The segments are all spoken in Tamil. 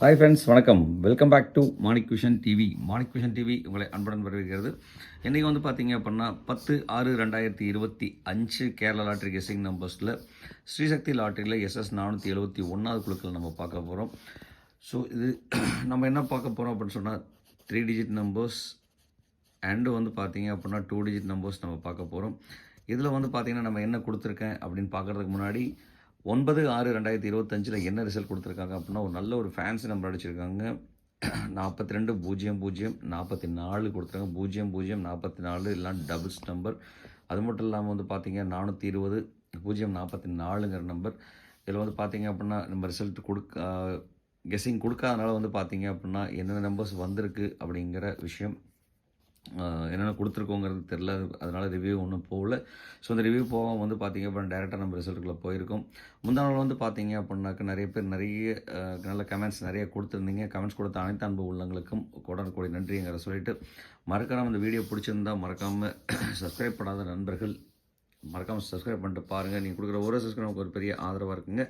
ஹாய் ஃப்ரெண்ட்ஸ் வணக்கம். Welcome back to Manik vision TV Manik vision TV உங்களை அன்புடன் வரவேற்கிறது. இன்றைக்கி வந்து பார்த்தீங்க அப்படின்னா பத்து ஆறு ரெண்டாயிரத்தி இருபத்தி அஞ்சு கேரளா லாட்ரி கெஸிங் நம்பர்ஸில் ஸ்ரீசக்தி லாட்ரியில் எஸ்எஸ் நானூற்றி எழுபத்தி ஒன்றாவது குழுக்கள் நம்ம பார்க்க போகிறோம் ஸோ இது நம்ம என்ன பார்க்க போகிறோம் அப்படின்னு சொன்னால் த்ரீ டிஜிட் நம்பர்ஸ் அண்டு வந்து பார்த்தீங்க அப்படின்னா டூ டிஜிட் நம்பர்ஸ் நம்ம பார்க்க போகிறோம் இதில் வந்து பார்த்திங்கன்னா நம்ம என்ன கொடுத்துருக்கேன் அப்படின்னு பார்க்குறதுக்கு முன்னாடி ஒன்பது ஆறு ரெண்டாயிரத்தி இருபத்தஞ்சில் என்ன ரிசல்ட் கொடுத்துருக்காங்க அப்படின்னா ஒரு நல்ல ஒரு ஃபேன்ஸ் நம்பர் அடிச்சிருக்காங்க. நாற்பத்தி ரெண்டு பூஜ்ஜியம் பூஜ்ஜியம் நாற்பத்தி நாலு கொடுத்துருக்காங்க. பூஜ்ஜியம் பூஜ்ஜியம் நாற்பத்தி நாலு எல்லாம் டபுள்ஸ் நம்பர் அது மட்டும் இல்லாமல் வந்து பார்த்தீங்க நானூற்றி இருபது பூஜ்ஜியம் நாற்பத்தி நாலுங்கிற நம்பர் இதில் வந்து பார்த்திங்க அப்படின்னா நம்ம ரிசல்ட் கொடுக்க கெஸ்ஸிங் கொடுக்காதனால வந்து பார்த்திங்க அப்படின்னா என்னென்ன நம்பர்ஸ் வந்திருக்கு அப்படிங்கிற விஷயம் என்னென்ன கொடுத்துருக்கோங்கிறது தெரில அதனால் ரிவ்யூ ஒன்றும் போகல. ஸோ அந்த ரிவ்யூ போக வந்து பார்த்தீங்க அப்படின்னா டேரெக்டாக நம்ம ரிசல்ட்டுக்குள்ளே போயிருக்கோம். முந்தா நாள் வந்து பார்த்திங்க அப்படின்னாக்க நிறைய பேர் நிறைய நல்ல கமெண்ட்ஸ் நிறைய கொடுத்துருந்தீங்க. கமெண்ட்ஸ் கொடுத்த அனைத்து அன்பு உள்ளங்களுக்கும் உடனுக்குடைய நன்றிங்கிற சொல்லிட்டு மறக்காமல் இந்த வீடியோ பிடிச்சிருந்தா மறக்காமல் சப்ஸ்கிரைப் பண்ணாத நண்பர்கள். மறக்காமல் சப்ஸ்கிரைப் பண்ணிட்டு பாருங்கள் நீங்கள் கொடுக்குற ஒரு சப்ஸ்கிரைப் நமக்கு ஒரு பெரிய ஆதரவாக இருக்குங்க.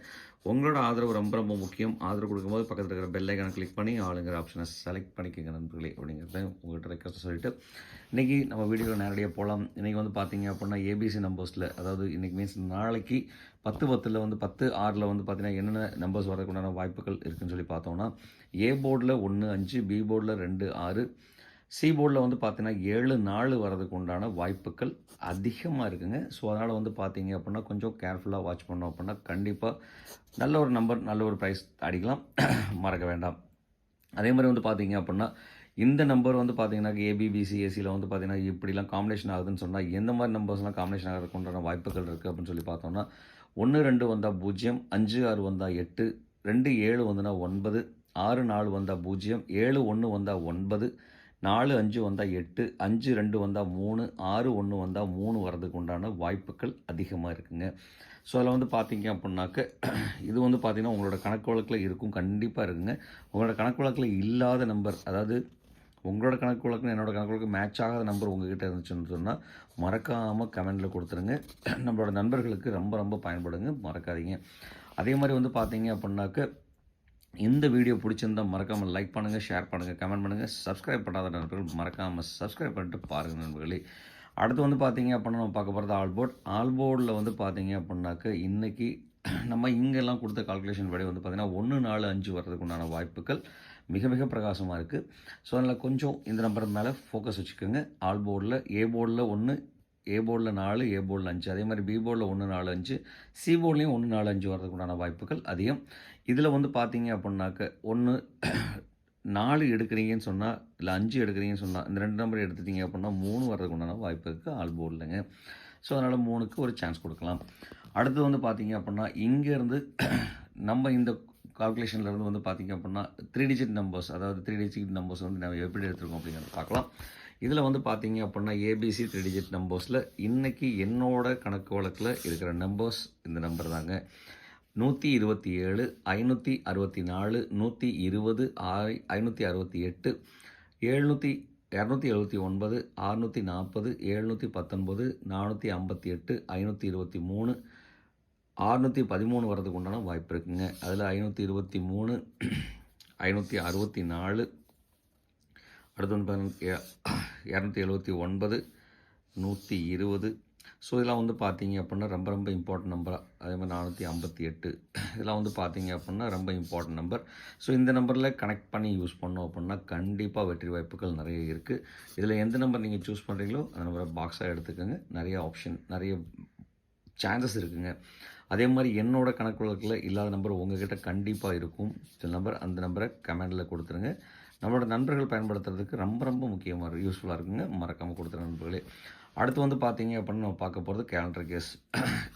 உங்களோட ஆதரவு ரொம்ப ரொம்ப முக்கியம். ஆதரவு கொடுக்கும்போது பக்கத்தில் இருக்கிற பெல் ஐக்கானை கிளிக் பண்ணி ஆளுங்கிற ஆப்ஷனை செலக்ட் பண்ணிக்கோங்க நண்பர்களே. அப்படிங்கிறத உங்கள்கிட்ட ரெக்வஸ்ட் சொல்லிட்டு இன்றைக்கி நம்ம வீடியோவில் நேரடியாக போகலாம் இன்றைக்கி வந்து பார்த்தீங்க அப்படின்னா ஏபிசி நம்பர்ஸில் அதாவது இன்றைக்கி மீன்ஸ் நாளைக்கு பத்து பத்தில் வந்து பத்து ஆறில் வந்து பார்த்தீங்கன்னா என்னென்ன நம்பர்ஸ் வரதுக்குண்டான வாய்ப்புகள் இருக்குதுன்னு சொல்லி பார்த்தோம்னா ஏ போர்டில் ஒன்று அஞ்சு பி போர்டில் ரெண்டு ஆறு சீபோர்டில் வந்து பார்த்தீங்கன்னா ஏழு நாள் வரதுக்கு உண்டான வாய்ப்புகள் அதிகமாக இருக்குங்க. ஸோ அதனால் வந்து பார்த்தீங்க அப்படின்னா கொஞ்சம் கேர்ஃபுல்லாக வாட்ச் பண்ணோம் அப்படின்னா கண்டிப்பாக நல்ல ஒரு நம்பர் நல்ல ஒரு ப்ரைஸ் அடிக்கலாம் மறக்க வேண்டாம். அதே மாதிரி வந்து பார்த்தீங்க அப்படின்னா இந்த நம்பர் வந்து பார்த்தீங்கன்னா ஏபிபிசி ஏசியில் வந்து பார்த்தீங்கன்னா இப்படிலாம் காம்பினேஷன் ஆகுதுன்னு சொன்னால் எந்த மாதிரி நம்பர்ஸ்லாம் காம்பினேஷன் ஆகிறதுக்கு உண்டான வாய்ப்புகள் இருக்குது அப்படின்னு சொல்லி பார்த்தோம்னா ஒன்று ரெண்டு வந்தால் பூஜ்ஜியம் அஞ்சு ஆறு வந்தால் எட்டு ரெண்டு ஏழு வந்துன்னா ஒன்பது ஆறு நாலு வந்தால் பூஜ்ஜியம் ஏழு ஒன்று வந்தால் ஒன்பது நாலு அஞ்சு வந்தால் எட்டு அஞ்சு ரெண்டு வந்தால் மூணு ஆறு ஒன்று வந்தால் மூணு வரதுக்கு உண்டான வாய்ப்புகள் அதிகமாக இருக்குங்க. ஸோ அதில் வந்து பார்த்தீங்க அப்படின்னாக்க இது வந்து பார்த்தீங்கன்னா உங்களோட கணக்கு வழக்கில் இருக்கும் கண்டிப்பாக இருக்குங்க. உங்களோட கணக்கு வழக்கில் இல்லாத நம்பர் அதாவது உங்களோட கணக்கு வழக்கு என்னோட கணக்கு வழக்கு மேட்ச் ஆகாத நம்பர் உங்ககிட்ட இருந்துச்சுன்னு சொன்னால் மறக்காமல் கமெண்டில் கொடுத்துருங்க. நம்மளோட நண்பர்களுக்கு ரொம்ப ரொம்ப பயன்படுங்க மறக்காதீங்க. அதே மாதிரி வந்து பார்த்தீங்க அப்படின்னாக்க இந்த வீடியோ பிடிச்சிருந்தா மறக்காமல் லைக் பண்ணுங்கள் ஷேர் பண்ணுங்கள் கமெண்ட் பண்ணுங்கள் சப்ஸ்கிரைப் பண்ணாத நண்பர்கள் மறக்காமல் சப்ஸ்கிரைப் பண்ணிட்டு பாருங்கள் நண்பர்களே. அடுத்து வந்து பார்த்தீங்க அப்படின்னா நம்ம பார்க்க போகிறது ஆல்போர்ட். ஆல்போர்டில் வந்து பார்த்தீங்க அப்படின்னாக்க இன்றைக்கி நம்ம இங்கெல்லாம் கொடுத்த கால்குலேஷன் படி வந்து பார்த்திங்கன்னா ஒன்று நாலு அஞ்சு வர்றதுக்கு உண்டான வாய்ப்புகள் மிக மிக பிரகாசமாக இருக்குது ஸோ அதனால் கொஞ்சம் இந்த நம்பர் மேலே ஃபோக்கஸ் வச்சுக்கோங்க. ஆல் போர்டில் ஏ போர்டில் ஒன்று ஏ போர்டில் நாலு ஏ போர்டில் அஞ்சு. அதே மாதிரி பி போர்டில் ஒன்று நாலு அஞ்சு. சி போர்ட்லேயும் ஒன்று நாலு அஞ்சு வரதுக்குண்டான வாய்ப்புகள் அதிகம். இதில் வந்து பார்த்தீங்க அப்படின்னாக்க ஒன்று நாலு எடுக்கிறீங்கன்னு சொன்னால் இல்லை அஞ்சு எடுக்கிறீங்கன்னு சொன்னால் இந்த ரெண்டு நம்பர் எடுத்துட்டீங்க அப்படின்னா மூணு வரதுக்குண்டான வாய்ப்பு இருக்குது ஆல் போர்டில்ங்க ஸோ அதனால் மூணுக்கு ஒரு சான்ஸ் கொடுக்கலாம். அடுத்து வந்து பார்த்தீங்க அப்படின்னா இங்கேருந்து நம்ம இந்த கால்குலேஷன்லேருந்து வந்து பார்த்தீங்க அப்படின்னா த்ரீ டிஜிட் நம்பர்ஸ் அதாவது த்ரீ டிஜிட் நம்பர்ஸ் வந்து நம்ம எப்படி எடுத்துருக்கோம் அப்படிங்கிறத பார்க்கலாம் இதில் வந்து பார்த்தீங்க அப்படின்னா ஏபிசி த்ரீ டிஜிட் நம்பர்ஸில் இன்றைக்கி என்னோட கணக்கு வழக்கில் இருக்கிற நம்பர்ஸ் இந்த நம்பர் தாங்க. நூற்றி இருபத்தி ஏழு ஐநூற்றி அறுபத்தி நாலு நூற்றி இருபது ஆய் ஐநூற்றி அறுபத்தி எட்டு எழுநூற்றி இரநூத்தி எழுபத்தி ஒன்பது அறுநூற்றி நாற்பது எழுநூற்றி பத்தொன்பது நானூற்றி ஐம்பத்தி எட்டு ஐநூற்றி இருபத்தி மூணு அறுநூற்றி பதிமூணு வரதுக்கு உண்டான வாய்ப்பு இருக்குங்க. அதில் ஐநூற்றி இருபத்தி மூணு ஐநூற்றி அறுபத்தி நாலு அடுத்து வந்து இரநூத்தி எழுபத்தி ஒன்பது நூற்றி இருபது. ஸோ இதெல்லாம் வந்து பார்த்தீங்க அப்படின்னா ரொம்ப ரொம்ப இம்பார்ட்டன்ட் நம்பராக அதே மாதிரி நானூற்றி ஐம்பத்தி எட்டு. இதெல்லாம் வந்து பார்த்தீங்க அப்படின்னா ரொம்ப இம்பார்ட்டன்ட் நம்பர் ஸோ இந்த நம்பரில் கனெக்ட் பண்ணி யூஸ் பண்ணோம் அப்படின்னா கண்டிப்பாக வெற்றி வாய்ப்புகள் நிறைய இருக்குது இதில் எந்த நம்பர் நீங்கள் சூஸ் பண்ணுறீங்களோ அந்த நம்பரை பாக்ஸாக எடுத்துக்கோங்க. நிறைய ஆப்ஷன் நிறைய சான்சஸ் இருக்குங்க. அதே மாதிரி என்னோடய கணக்கு வழக்கில் இல்லாத நம்பர் உங்ககிட்ட கண்டிப்பாக இருக்கும். சில நம்பர் அந்த நம்பரை கமெண்டில் கொடுத்துருங்க. நம்மளோட நண்பர்கள் பயன்படுத்துறதுக்கு ரொம்ப ரொம்ப முக்கியமாக யூஸ்ஃபுல்லாக இருக்குங்க. மறக்காமல் கொடுத்த நண்பர்களே. அடுத்து வந்து பார்த்தீங்க அப்படின்னு நம்ம பார்க்க போகிறது கேலண்டர் கேஸ்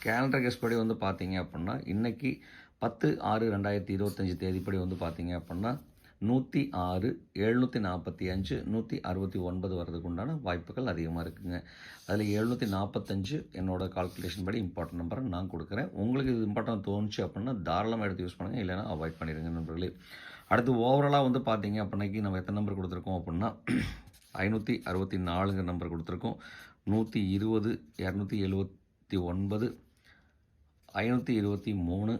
கேலண்டர் கேஸ் படி வந்து பார்த்தீங்க அப்படின்னா இன்றைக்கி பத்து ஆறு ரெண்டாயிரத்தி இருபத்தஞ்சி தேதிப்படி வந்து பார்த்தீங்க அப்படின்னா நூற்றி ஆறு எழுநூற்றி நாற்பத்தி அஞ்சு நூற்றி அறுபத்தி ஒன்பது வர்றதுக்கு உண்டான வாய்ப்புகள் அதிகமாக இருக்குங்க. அதில் எழுநூற்றி நாற்பத்தஞ்சு என்னோட கால்குலேஷன் படி இம்பார்ட்டன்ட் நம்பரை நான் கொடுக்குறேன். உங்களுக்கு இது இம்பார்ட்டன்ட் தோணுச்சு அப்படின்னா தாராளமாக எடுத்து யூஸ் பண்ணுங்கள் இல்லைன்னா அவாய்ட் பண்ணிடுங்க நண்பர்களே. அடுத்து ஓவராலாக வந்து பார்த்தீங்க அப்படின்னாக்கி நம்ம எத்தனை நம்பர் கொடுத்துருக்கோம் அப்படின்னா ஐநூற்றி அறுபத்தி நாலுங்கிற நம்பர் கொடுத்துருக்கோம். நூற்றி இருபது இரநூத்தி எழுபத்தி ஒன்பது ஐநூற்றி இருபத்தி மூணு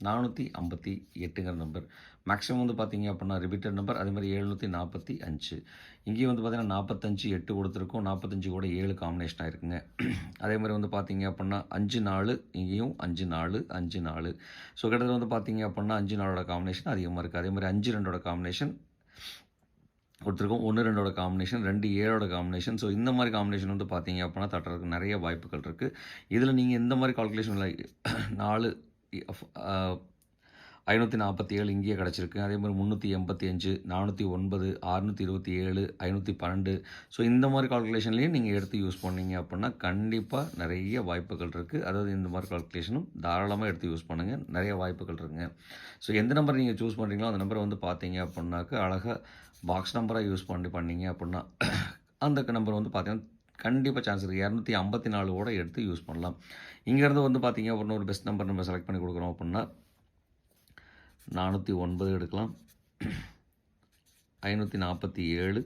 நானூற்றி ஐம்பத்தி எட்டுங்கிற நம்பர் மேக்ஸிமம் வந்து பார்த்தீங்க அப்படின்னா ரிப்பீட்டட் நம்பர் அதே மாதிரி எழுநூற்றி நாற்பத்தி அஞ்சு. இங்கேயும் வந்து பார்த்திங்கன்னா நாற்பத்தஞ்சு எட்டு கொடுத்துருக்கோம். நாற்பத்தஞ்சு கூட ஏழு காம்பினேஷனாக இருக்குங்க அதே மாதிரி வந்து பார்த்தீங்க அப்படின்னா அஞ்சு நாலு இங்கேயும் அஞ்சு நாலு அஞ்சு நாலு. ஸோ கிட்டத்தட்ட வந்து பார்த்தீங்க அப்படின்னா அஞ்சு நாளோட காம்பினேஷன் அதிகமாக இருக்குது அதே மாதிரி அஞ்சு ரெண்டோட காம்பினேஷன் கொடுத்துருக்கோம். ஒன்று ரெண்டோட காம்பினேஷன் ரெண்டு ஏழோட காம்பினேஷன் ஸோ இந்த மாதிரி காம்பினேஷன் வந்து பார்த்தீங்க அப்படின்னா தட்டுறதுக்கு நிறைய வாய்ப்புகள் இருக்குது இதில் நீங்கள் எந்த மாதிரி கால்குலேஷன் நாலு ஐநூற்றி நாற்பத்தி ஏழு இங்கேயே கிடச்சிருக்கு. அதே மாதிரி முந்நூற்றி எண்பத்தி அஞ்சு நானூற்றி ஒன்பது அறுநூற்றி இருபத்தி ஏழு ஐநூற்றி பன்னெண்டு. ஸோ இந்த மாதிரி கால்குலேஷன்லேயும் நீங்கள் எடுத்து யூஸ் பண்ணீங்க அப்படின்னா கண்டிப்பாக நிறைய வாய்ப்புகள் இருக்குது அதாவது இந்த மாதிரி கால்குலேஷனும் தாராளமாக எடுத்து யூஸ் பண்ணுங்கள் நிறைய வாய்ப்புகள் இருக்குங்க. ஸோ எந்த நம்பர் நீங்கள் சூஸ் பண்ணுறீங்களோ அந்த நம்பரை வந்து பார்த்தீங்க அப்படின்னாக்க அழகாக பாக்ஸ் நம்பராக யூஸ் பண்ணி பண்ணீங்க அப்படின்னா அந்த நம்பர் வந்து பார்த்தீங்கன்னா கண்டிப்பாக சான்ஸ் இருக்குது இரநூத்தி ஐம்பத்தி நாலு கூட எடுத்து யூஸ் பண்ணலாம். இங்கேருந்து வந்து பார்த்தீங்க அப்படின்னா ஒரு பெஸ்ட் நம்பர் நம்ம செலக்ட் பண்ணி கொடுக்குறோம் அப்படின்னா நானூற்றி ஒன்பது எடுக்கலாம். ஐநூற்றி நாற்பத்தி ஏழு.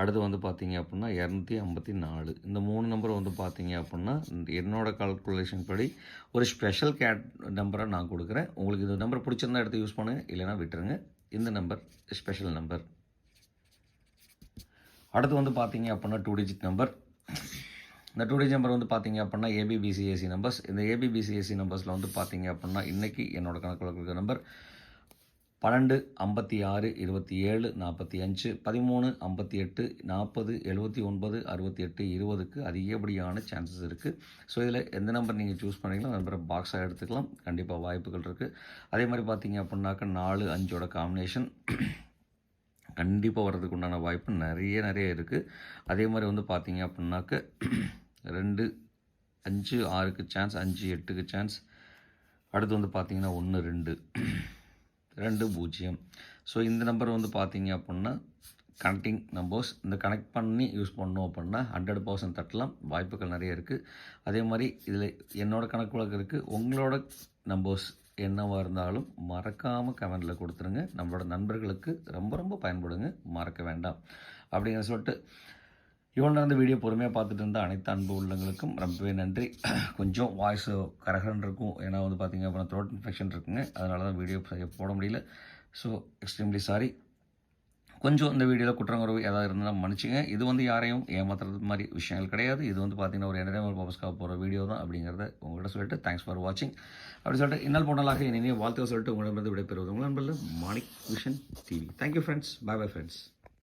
அடுத்து வந்து பார்த்தீங்க அப்படின்னா இரநூத்தி ஐம்பத்தி நாலு. இந்த மூணு நம்பர் வந்து பார்த்தீங்க அப்படின்னா என்னோடய கால்குலேஷன் படி ஒரு ஸ்பெஷல் கேட் நம்பரை நான் கொடுக்குறேன். உங்களுக்கு இந்த நம்பர் பிடிச்சிருந்தா எடுத்து யூஸ் பண்ணுங்கள் இல்லைனா விட்டுருங்க. இந்த நம்பர் ஸ்பெஷல் நம்பர் அடுத்து வந்து பார்த்தீங்க அப்படின்னா டூ டிஜிட் நம்பர் இந்த டூ நம்பர் வந்து பார்த்தீங்க அப்படின்னா ஏபிபிசிஏசி நம்பர்ஸ் இந்த ஏபிபிசிஏசி நம்பர்ஸில் வந்து பார்த்தீங்க அப்படின்னா இன்றைக்கி என்னோட கணக்கில் இருக்கிற நம்பர் பன்னெண்டு ஐம்பத்தி ஆறு இருபத்தி ஏழு நாற்பத்தி அஞ்சு பதிமூணு ஐம்பத்தி எட்டு நாற்பது எழுபத்தி ஒன்பது அறுபத்தி எட்டு இருபதுக்கு அதிகப்படியான சான்சஸ் இருக்குது ஸோ இதில் எந்த நம்பர் நீங்கள் சூஸ் பண்ணீங்களோ அந்த நம்பரை பாக்ஸாக எடுத்துக்கலாம். கண்டிப்பாக வாய்ப்புகள் இருக்குது அதே மாதிரி பார்த்தீங்க அப்படின்னாக்க நாலு அஞ்சோட காம்பினேஷன் கண்டிப்பாக வர்றதுக்கு உண்டான வாய்ப்பு நிறைய நிறைய இருக்குது அதே மாதிரி வந்து பார்த்தீங்க அப்படின்னாக்க ரெண்டு அஞ்சு ஆறுக்கு சான்ஸ் அஞ்சு எட்டுக்கு சான்ஸ் அடுத்து வந்து பார்த்திங்கன்னா ஒன்று ரெண்டு. ரெண்டு பூஜ்ஜியம். ஸோ இந்த நம்பர் வந்து பார்த்திங்க அப்படின்னா கனெக்டிங் நம்பர்ஸ் இந்த கனெக்ட் பண்ணி யூஸ் பண்ணோம் அப்படின்னா ஹண்ட்ரட் பர்சன்ட் தட்டலாம். வாய்ப்புகள் நிறைய இருக்குது அதே மாதிரி இதில் என்னோடய கணக்கு வழக்கு இருக்குது உங்களோட நம்பர்ஸ் என்னவாக இருந்தாலும் மறக்காமல் கமெண்டில் கொடுத்துருங்க. நம்மளோட நண்பர்களுக்கு ரொம்ப ரொம்ப பயன்படுங்க. மறக்க வேண்டாம். அப்படிங்கிற சொல்லிட்டு இவ்வளோ நேரம் வீடியோ பொறுமையாக பார்த்துட்டு இருந்த அனைத்து அன்பு உள்ளங்களுக்கும் ரொம்பவே நன்றி. கொஞ்சம் வாய்ஸ் கரகரன் இருக்கும். ஏன்னா வந்து பார்த்தீங்க அப்புறம் த்ரோட் இன்ஃபெக்ஷன் இருக்குங்க. அதனால தான் வீடியோ போட முடியல. ஸோ எக்ஸ்ட்ரீம்லி சாரி கொஞ்சம் இந்த வீடியோவில் குற்றங்குறவு ஏதாவது இருந்தால் மன்னிச்சுங்க. இது வந்து யாரையும் ஏமாத்துறது மாதிரி விஷயங்கள் கிடையாது. இது வந்து பார்த்தீங்கன்னா ஒரு என்டர்டைன்மெண்ட் பர்பஸ்க்காக போகிற வீடியோ தான் அப்படிங்கிறத உங்கள்கிட்ட சொல்லிட்டு தேங்க்ஸ் ஃபார் வாட்சிங் அப்படி சொல்லிட்டு இன்னல் போனலாக இனிய வாழ்த்துக்கள் சொல்லிட்டு உங்களிடமிருந்து விடைபெறுவது உங்கள் நண்பர்கள் Manik vision TV thank you friends bye bye friends